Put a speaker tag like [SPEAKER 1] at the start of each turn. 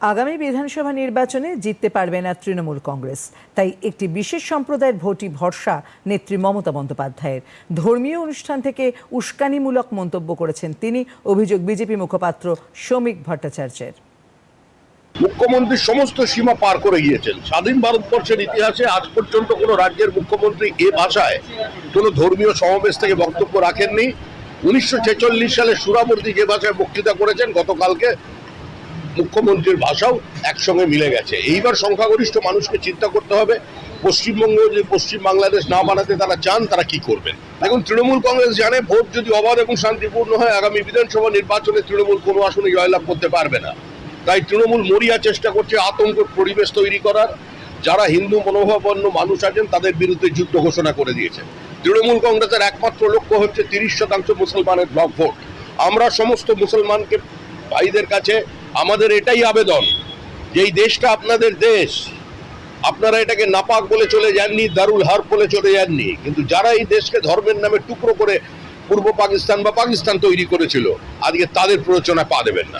[SPEAKER 1] আগামী বিধানসভা নির্বাচনে জিততে পারবে না তৃণমূল কংগ্রেস। তাই একটি বিশেষ সম্প্রদায়ের ভোটই ভরসা নেত্রী মমতা বন্দ্যোপাধ্যায়ের। ধর্মীয় অনুষ্ঠান থেকে উস্কানিমূলক মন্তব্য করেছেন তিনি, অভিযোগ বিজেপি মুখপাত্র শ্রমিক ভট্টাচার্যের।
[SPEAKER 2] মুখ্যমন্ত্রী সমস্ত সীমা পার করে গিয়েছেন। স্বাধীন ভারতবর্ষের ইতিহাসে আজ পর্যন্ত কোনো রাজ্যের মুখ্যমন্ত্রী এ ভাষায় কোনো ধর্মীয় সমাবেশ থেকে বক্তব্য রাখেননি। উনিশশো ছেচল্লিশ সালে সুরাবর্তী যে ভাষায় বক্তৃতা করেছেন, গতকালকে মুখ্যমন্ত্রীর ভাষাও একসঙ্গে মিলে গেছে। এইবার সংখ্যাগরিষ্ঠ মানুষকে চিন্তা করতে হবে, পশ্চিমবঙ্গ যদি পশ্চিম বাংলাদেশ না বানাতে তারা চান, তারা কি করবেন? এখন তৃণমূল কংগ্রেস জানে ভোট যদি অবাধ এবং শান্তিপূর্ণ হয়, আগামী বিধানসভা নির্বাচনে তৃণমূল কোনো আসনে জয়লাভ করতে পারবে না। তাই তৃণমূল মরিয়া চেষ্টা করছে আতঙ্ক পরিবেশ তৈরি করার। যারা হিন্দু মনোভাবাপন্ন মানুষ আছেন, তাদের বিরুদ্ধে যুদ্ধ ঘোষণা করে দিয়েছে। তৃণমূল কংগ্রেসের একমাত্র লক্ষ্য হচ্ছে তিরিশ শতাংশ মুসলমানের ব্লক ভোট। আমরা সমস্ত মুসলমানকে ভাইদের কাছে আমাদের এটাই আবেদন যে এই দেশটা আপনাদের দেশ। আপনারা এটাকে নাপাক বলে চলে যাননি, দারুল হার বলে চলে যাননি। কিন্তু যারা এই দেশকে ধর্মের নামে টুকরো করে পূর্ব পাকিস্তান বা পাকিস্তান তৈরি করেছিল, আজকে তাদের প্ররোচনা পা দেবেন না।